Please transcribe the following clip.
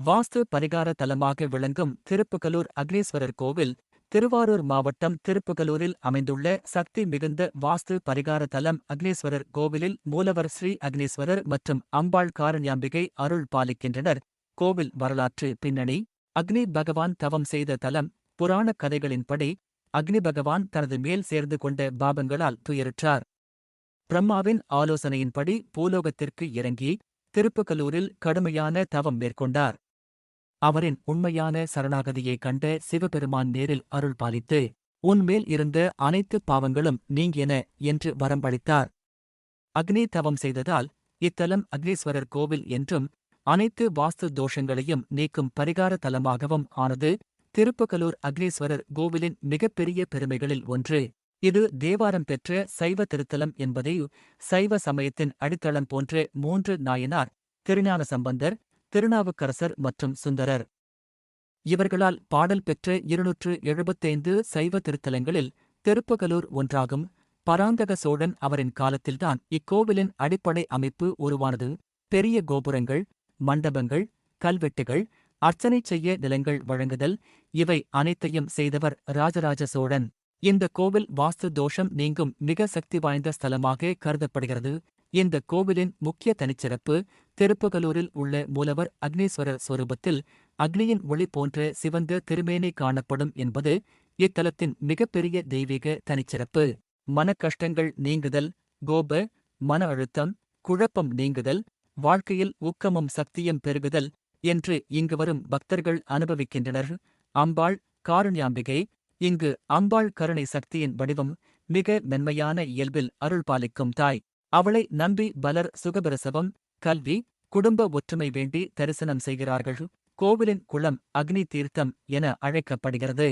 வாஸ்து பரிகார தலமாக விளங்கும் திருப்புகலூர் அக்னீஸ்வரர் கோவில் திருவாரூர் மாவட்டம் திருப்புகலூரில் அமைந்துள்ள சக்தி மிகுந்த வாஸ்து பரிகார தலம் அக்னீஸ்வரர் கோவிலில் மூலவர் ஸ்ரீ அக்னீஸ்வரர் மற்றும் அம்பாள் காரண்யாம்பிகை அருள் பாலிக்கின்றனர். கோவில் வரலாற்று பின்னணி அக்னி பகவான் தவம் செய்த தலம் புராணக் கதைகளின்படி அக்னி பகவான் தனது மேல் சேர்ந்து கொண்ட பாபங்களால் துயருற்றார். பிரம்மாவின் ஆலோசனையின்படி பூலோகத்திற்கு இறங்கி திருப்புகலூரில் கடுமையான தவம் மேற்கொண்டார். அவரின் உண்மையான சரணாகதியைக் கண்ட சிவபெருமான் நேரில் அருள் பாலித்து உன்மேல் இருந்த அனைத்து பாவங்களும் நீங்கியன என்று வரம்பளித்தார் அக்னி தவம் செய்ததால் இத்தலம் அக்னீஸ்வரர் கோவில் என்றும் அனைத்து வாஸ்து தோஷங்களையும் நீக்கும் பரிகார தலமாகவும் ஆனது திருப்புகலூர் அக்னீஸ்வரர் கோவிலின் மிகப்பெரிய பெருமைகளில் ஒன்று. இது தேவாரம் பெற்ற சைவ திருத்தலம் என்பதை சைவ சமயத்தின் அடித்தளம் போன்ற மூன்று நாயனார் திருஞான சம்பந்தர் திருநாவுக்கரசர் மற்றும் சுந்தரர். இவர்களால் பாடல் பெற்ற இருநூற்று எழுபத்தைந்து சைவ திருத்தலங்களில் திருப்பகலூர் ஒன்றாகும். பராந்தக சோழன் அவரின் காலத்தில்தான் இக்கோவிலின் அடிப்படை அமைப்பு உருவானது. பெரிய கோபுரங்கள் மண்டபங்கள் கல்வெட்டுகள் அர்ச்சனை செய்ய நிலங்கள் வழங்குதல் இவை அனைத்தையும் செய்தவர் ராஜராஜ சோழன். இந்த கோவில் வாஸ்து தோஷம் நீங்கும் மிக சக்தி வாய்ந்த ஸ்தலமாக கருதப்படுகிறது. இந்த கோவிலின் முக்கிய தனிச்சிறப்பு திருப்பகலூரில் உள்ள மூலவர் அக்னீஸ்வரர் சொரூபத்தில் அக்னியின் ஒளி போன்ற சிவந்த திருமேனி காணப்படும் என்பது இத்தலத்தின் மிகப்பெரிய தெய்வீக தனிச்சிறப்பு. மனக்கஷ்டங்கள் நீங்குதல் கோப மன அழுத்தம் குழப்பம் நீங்குதல் வாழ்க்கையில் ஊக்கமும் சக்தியும் பெருகுதல் என்று இங்கு வரும் பக்தர்கள் அனுபவிக்கின்றனர். அம்பாள் காருண்யாம்பிகை இங்கு அம்பாள் கருணை சக்தியின் வடிவம் மிக மென்மையான இயல்பில் அருள் பாலிக்கும் தாய். அவளை நம்பி பலர் சுகபிரசவம் கல்வி குடும்ப ஒற்றுமை வேண்டி தரிசனம் செய்கிறார்கள். கோவிலின் குளம் அக்னி தீர்த்தம் என அழைக்கப்படுகிறது.